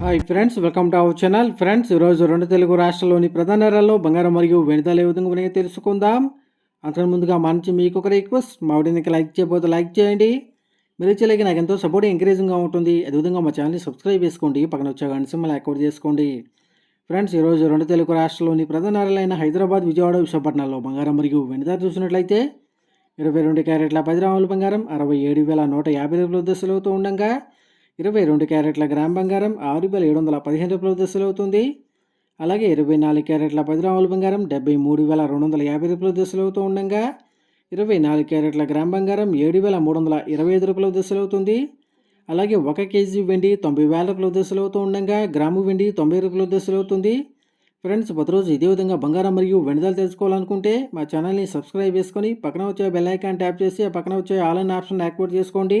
Hi friends welcome to our channel friends ఈరోజు రెండు తెలుగు రాష్ట్రాల్లోని ప్రధాన నగరాల్లో బంగారం మరియు వెనుదల ఏ విధంగా ఉన్నాయో తెలుసుకుందాం. అంతకు ముందుగా మా నుంచి మీకు ఒక రిక్వెస్ట్ మా వీడియోకి లైక్ చేయబోతే లైక్ చేయండి. మీరు ఇచ్చేలాగి నాకు ఎంతో సపోర్ట్ ఎంకరేజింగ్గా ఉంటుంది. అదేవిధంగా మా ఛానల్ని సబ్స్క్రైబ్ చేసుకోండి. పక్కన వచ్చే గంట సింబల్ యాక్టివేట్ చేసుకోండి. ఫ్రెండ్స్ ఈరోజు రెండు తెలుగు రాష్ట్రాల్లోని ప్రధాన నగరాలైన హైదరాబాద్ విజయవాడ విశాఖపట్నంలో బంగారం మరియు వెనుదల చూసినట్లయితే ఇరవై రెండు క్యారెట్ల పది గ్రాముల బంగారం అరవై ఏడు వేల నూట యాభై రూపాయల దశలు ఉండగా ఇరవై రెండు క్యారెట్ల గ్రామ్ బంగారం ఆరు వేల ఏడు వందల పదిహేను రూపాయల దశలు అవుతుంది. అలాగే ఇరవై నాలుగు క్యారెట్ల పది రాముల బంగారం డెబ్బై మూడు వేల రెండు వందల యాభై రూపాయల దశలు అవుతూ ఉండగా ఇరవై నాలుగు క్యారెట్ల గ్రామ్ బంగారం ఏడు వేల మూడు వందల ఇరవై ఐదు రూపాయల దశలు అవుతుంది. అలాగే ఒక కేజీ వెండి తొంభై వేల రూపాయల దశలు అవుతూ ఉండగా గ్రాము వెండి తొంభై రూపాయల దశలు అవుతుంది. ఫ్రెండ్స్ ప్రతిరోజు ఇదే విధంగా బంగారం మరియు వెనుదలు తెలుసుకోవాలనుకుంటే మా ఛానల్ని సబ్స్క్రైబ్ చేసుకొని పక్కన వచ్చే బెల్ ఐకాన్ ట్యాప్ చేసి ఆ పక్కన వచ్చే ఆల్ అన్ ఆప్షన్ యాక్టివేట్ చేసుకోండి.